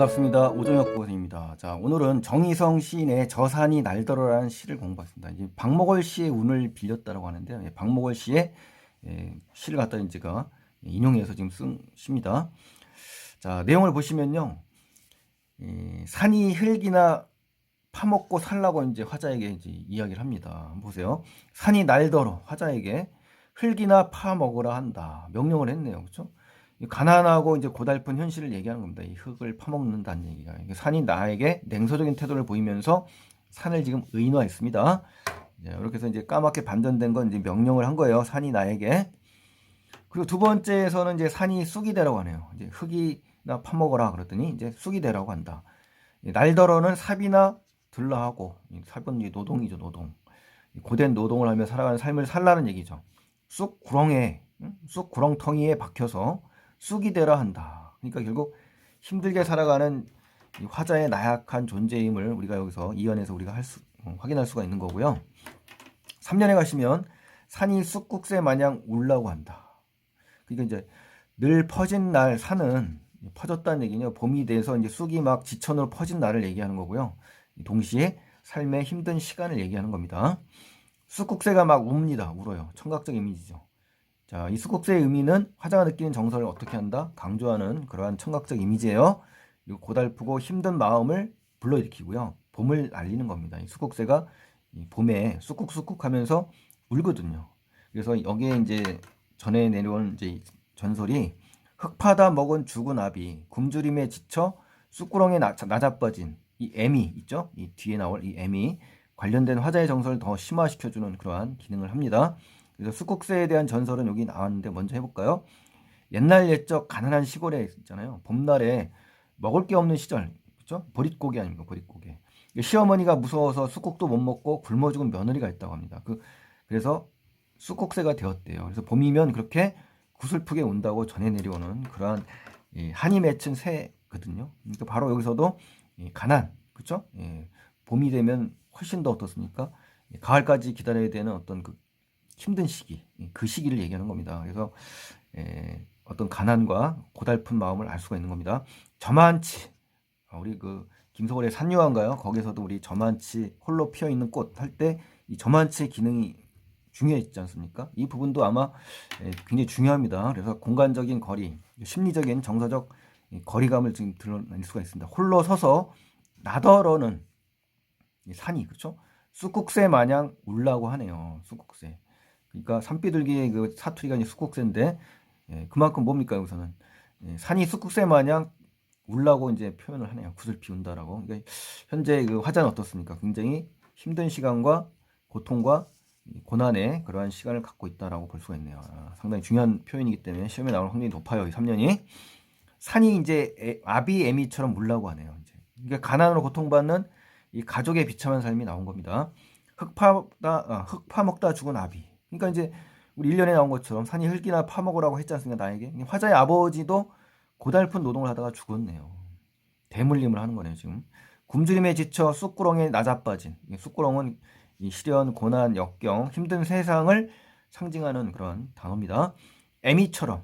반갑습니다. 오정혁 고생입니다. 자, 오늘은 정희성 시인의 저산이 날더러라는 시를 공부했습니다. 이제 박목월 씨의 운을 빌렸다고 하는데요. 예, 박목월 씨의 예, 시를 갖다 제가 인용해서 지금 쓴 시입니다. 자, 내용을 보시면요. 예, 산이 흙이나 파먹고 살라고 이제 화자에게 이제 이야기를 합니다. 보세요. 산이 날더러 화자에게 흙이나 파먹으라 한다. 명령을 했네요. 그렇죠? 이 가난하고 이제 고달픈 현실을 얘기하는 겁니다. 이 흙을 파먹는다는 얘기가. 산이 나에게 냉소적인 태도를 보이면서 산을 지금 의인화했습니다. 네, 이렇게 해서 이제 까맣게 반전된 건 이제 명령을 한 거예요. 산이 나에게. 그리고 두 번째에서는 이제 산이 쑥이 되라고 하네요. 이제 흙이나 파먹어라 그랬더니 이제 쑥이 되라고 한다. 날더러는 삽이나 들라하고 삽은 이제 노동이죠 노동. 고된 노동을 하며 살아가는 삶을 살라는 얘기죠. 쑥 구렁에 응? 쑥 구렁텅이에 박혀서 쑥이 되라 한다. 그러니까 결국 힘들게 살아가는 이 화자의 나약한 존재임을 우리가 여기서 이연에서 우리가 할 수, 어, 확인할 수가 있는 거고요. 3년에 가시면 산이 쑥국새 마냥 울라고 한다. 그러니까 이제 늘 퍼진 날 산은 퍼졌다는 얘기냐 봄이 돼서 이제 쑥이 막 지천으로 퍼진 날을 얘기하는 거고요. 동시에 삶의 힘든 시간을 얘기하는 겁니다. 쑥국새가 막 웁니다. 울어요. 청각적 이미지죠. 자, 이 쑥국새의 의미는 화자가 느끼는 정서를 어떻게 한다? 강조하는 그러한 청각적 이미지예요. 그리고 고달프고 힘든 마음을 불러일으키고요. 봄을 알리는 겁니다. 이 쑥국새가 이 봄에 쑥국쑥국 하면서 울거든요. 그래서 여기에 이제 전에 내려온 이제 전설이 흙파다 먹은 죽은 아비 굶주림에 지쳐 쑥구렁에 나, 낮아빠진 이 애미 있죠? 이 뒤에 나올 이 애미 관련된 화자의 정서를 더 심화시켜주는 그러한 기능을 합니다. 그래서 쑥국새에 대한 전설은 여기 나왔는데 먼저 해볼까요? 옛날 옛적 가난한 시골에 있잖아요. 봄날에 먹을 게 없는 시절, 그렇죠? 보릿고개 아닙니까? 보릿고개. 시어머니가 무서워서 쑥국도 못 먹고 굶어 죽은 며느리가 있다고 합니다. 그 그래서 쑥국새가 되었대요. 그래서 봄이면 그렇게 구슬프게 온다고 전해 내려오는 그러한 한이 맺힌 새거든요. 그러니까 바로 여기서도 가난, 그렇죠? 예, 봄이 되면 훨씬 더 어떻습니까? 가을까지 기다려야 되는 어떤 그 힘든 시기, 그 시기를 얘기하는 겁니다. 그래서 에, 어떤 가난과 고달픈 마음을 알 수가 있는 겁니다. 저만치 우리 그 김소월의 산유화인가요? 거기서도 우리 저만치 홀로 피어 있는 꽃 할 때 이 저만치의 기능이 중요했지 않습니까? 이 부분도 아마 굉장히 중요합니다. 그래서 공간적인 거리, 심리적인 정서적 거리감을 지금 드러낼 수가 있습니다. 홀로 서서 나더러는 산이 그렇죠? 쑥국새 마냥 울라고 하네요. 쑥국새. 그러니까 산비둘기의 그 사투리가 이제 쑥국새인데 예, 그만큼 뭡니까 여기서는 예, 산이 쑥국새 마냥 울라고 이제 표현을 하네요. 굿을 피운다라고. 그러니까 현재 그 화자는 어떻습니까? 굉장히 힘든 시간과 고통과 고난의 그러한 시간을 갖고 있다라고 볼 수가 있네요. 아, 상당히 중요한 표현이기 때문에 시험에 나올 확률이 높아요. 이 3년이 산이 이제 애, 아비 애미처럼 울라고 하네요. 이제 그러니까 가난으로 고통받는 이 가족의 비참한 삶이 나온 겁니다. 흙파다 아, 흙 파먹다 죽은 아비. 그러니까 이제 우리 1년에 나온 것처럼 산이 흙이나 파먹으라고 했지 않습니까? 나에게. 화자의 아버지도 고달픈 노동을 하다가 죽었네요. 대물림을 하는 거네요, 지금. 굶주림에 지쳐 쑥구렁에 낮아빠진. 쑥구렁은 이 시련, 고난, 역경, 힘든 세상을 상징하는 그런 단어입니다. 애미처럼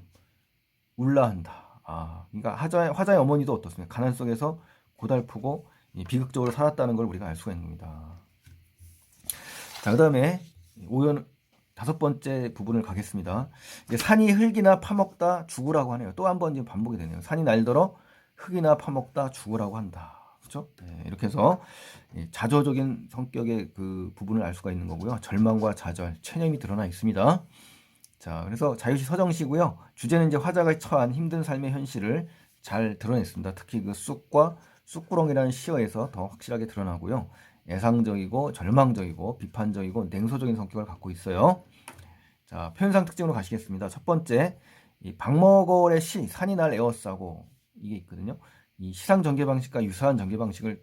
울라 한다. 아, 그러니까 화자의, 화자의 어머니도 어떻습니까? 가난 속에서 고달프고 비극적으로 살았다는 걸 우리가 알 수가 있는 겁니다. 자, 그 다음에 오연 다섯 번째 부분을 가겠습니다. 산이 흙이나 파먹다 죽으라고 하네요. 또 한 번 지금 반복이 되네요. 산이 날더러 흙이나 파먹다 죽으라고 한다. 그렇죠? 네, 이렇게 해서 자조적인 성격의 그 부분을 알 수가 있는 거고요. 절망과 좌절, 체념이 드러나 있습니다. 자, 그래서 자유시 서정시고요. 주제는 이제 화자가 처한 힘든 삶의 현실을 잘 드러냈습니다. 특히 그 쑥과 쑥구렁이라는 시어에서 더 확실하게 드러나고요. 예상적이고 절망적이고 비판적이고 냉소적인 성격을 갖고 있어요. 자, 표현상 특징으로 가시겠습니다. 첫 번째, 이 박머걸의 시 산이 날 에워싸고 이게 있거든요. 이 시상 전개 방식과 유사한 전개 방식을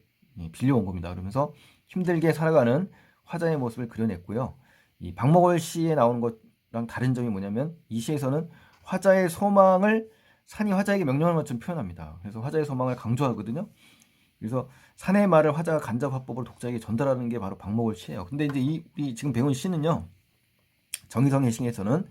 빌려온 겁니다. 그러면서 힘들게 살아가는 화자의 모습을 그려냈고요. 이 박머걸 시에 나오는 것랑 다른 점이 뭐냐면 이 시에서는 화자의 소망을 산이 화자에게 명령하는 것처럼 표현합니다. 그래서 화자의 소망을 강조하거든요. 그래서 산의 말을 화자가 간접 화법으로 독자에게 전달하는 게 바로 박목을 시예요. 근데 이제 이, 이 지금 배운 시는요. 정의성 해싱에서는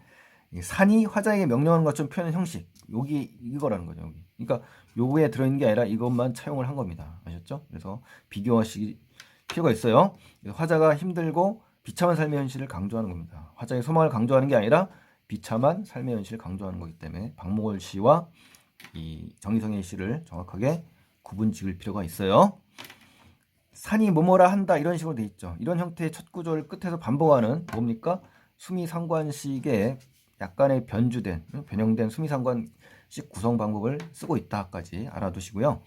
이 산이 화자에게 명령하는 것처럼 표현하는 형식. 여기 이거라는 거죠. 여기. 그러니까 요거에 들어있는 게 아니라 이것만 차용을 한 겁니다. 아셨죠? 그래서 비교하실 필요가 있어요. 화자가 힘들고 비참한 삶의 현실을 강조하는 겁니다. 화자의 소망을 강조하는 게 아니라 비참한 삶의 현실을 강조하는 거기 때문에 박목월 씨와 이 정희성의 시를 정확하게 구분 지을 필요가 있어요. 산이 뭐뭐라 한다 이런 식으로 돼 있죠. 이런 형태의 첫 구조를 끝에서 반복하는 뭡니까? 수미상관식의 약간의 변주된 변형된 수미상관식 구성 방법을 쓰고 있다까지 알아두시고요.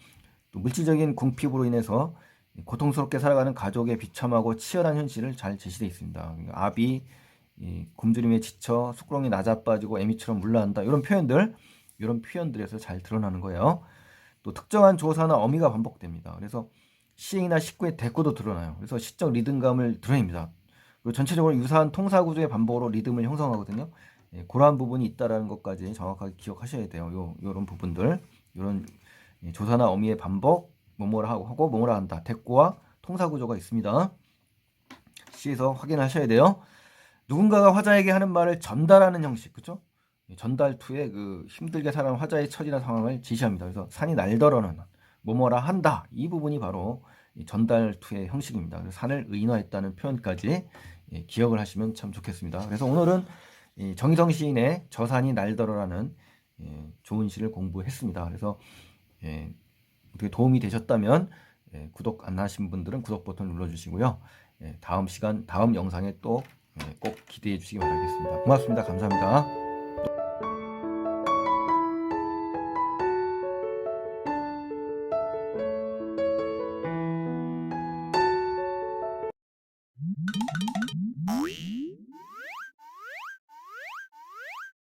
또 물질적인 궁핍으로 인해서 고통스럽게 살아가는 가족의 비참하고 치열한 현실을 잘 제시되어 있습니다. 아비 이 굶주림에 지쳐 숟구렁이 낮아빠지고 애미처럼 물러난다 이런 표현들 이런 표현들에서 잘 드러나는 거예요. 또 특정한 조사나 어미가 반복됩니다. 그래서 시행이나 식구의 대꾸도 드러나요. 그래서 시적 리듬감을 드러냅니다. 그리고 전체적으로 유사한 통사 구조의 반복으로 리듬을 형성하거든요. 예, 그러한 부분이 있다라는 것까지 정확하게 기억하셔야 돼요. 요 요런 부분들, 요런 예, 조사나 어미의 반복, 뭐뭐라 하고 하고 뭐뭐라 한다. 대꾸와 통사 구조가 있습니다. 시에서 확인하셔야 돼요. 누군가가 화자에게 하는 말을 전달하는 형식, 그죠? 전달투에 그 힘들게 살아가는 화자의 처지나 상황을 지시합니다. 그래서 산이 날더러는 뭐뭐라 한다. 이 부분이 바로 이 전달투의 형식입니다. 그래서 산을 의인화했다는 표현까지 예, 기억을 하시면 참 좋겠습니다. 그래서 오늘은 이 정희성 시인의 저산이 날더러라는 예, 좋은 시를 공부했습니다. 그래서 예, 어떻게 도움이 되셨다면 예, 구독 안 하신 분들은 구독 버튼 눌러주시고요. 예, 다음 시간 다음 영상에 또 꼭 기대해 주시기 바라겠습니다. 고맙습니다. 감사합니다.